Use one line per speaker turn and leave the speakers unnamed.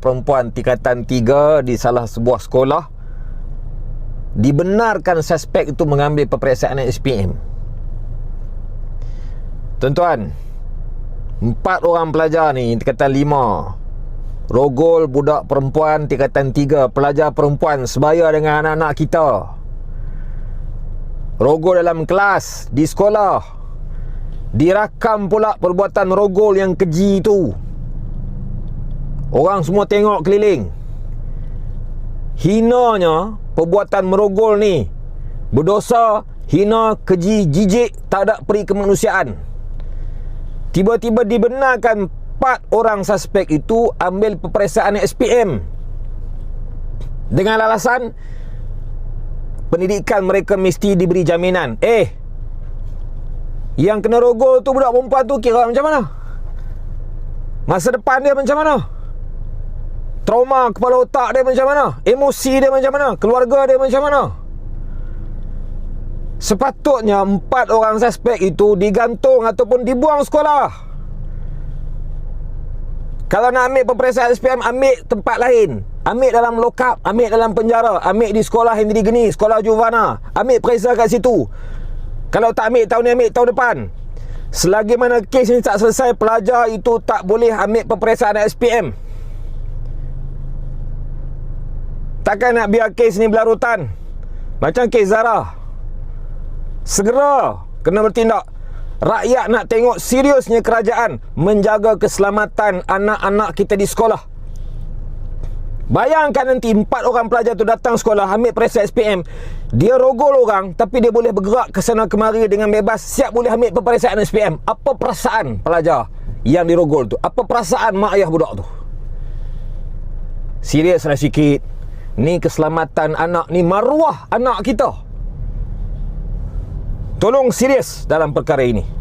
perempuan tingkatan 3 di salah sebuah sekolah dibenarkan suspek itu mengambil peperiksaan SPM. Tuan-tuan, empat orang pelajar ni tingkatan 5 rogol budak perempuan tingkatan 3 pelajar perempuan sebaya dengan anak-anak kita. Rogol dalam kelas, di sekolah. Dirakam pula perbuatan rogol yang keji itu. Orang semua tengok keliling. Hinanya perbuatan merogol ni berdosa, hina, keji, jijik, tak ada peri kemanusiaan. Tiba-tiba dibenarkan empat orang suspek itu ambil peperiksaan SPM dengan alasan pendidikan mereka mesti diberi jaminan. Eh, yang kena rogol tu budak perempuan tu kira macam mana? Masa depan dia macam mana? Trauma kepala otak dia macam mana? Emosi dia macam mana? Keluarga dia macam mana? Sepatutnya empat orang suspek itu digantung ataupun dibuang sekolah. Kalau nak ambil peperiksaan SPM, ambil tempat lain. Ambil dalam lokap, ambil dalam penjara, ambil di sekolah yang digeni, sekolah Juvana. Ambil periksa kat situ. Kalau tak ambil tahun ni, ambil tahun depan. Selagi mana kes ni tak selesai, pelajar itu tak boleh ambil peperiksaan SPM. Takkan nak biar kes ni berlarutan Macam kes Zara. Segera Kena bertindak. Rakyat nak tengok seriusnya kerajaan Menjaga keselamatan anak-anak kita di sekolah. Bayangkan nanti empat orang pelajar tu datang sekolah Ambil periksa SPM Dia rogol orang Tapi dia boleh bergerak ke sana kemari dengan bebas. Siap boleh ambil peperiksaan SPM Apa perasaan pelajar yang dirogol tu? Apa perasaan mak ayah budak tu? Seriuslah sikit Ni keselamatan anak ni maruah anak kita. Tolong serius dalam perkara ini.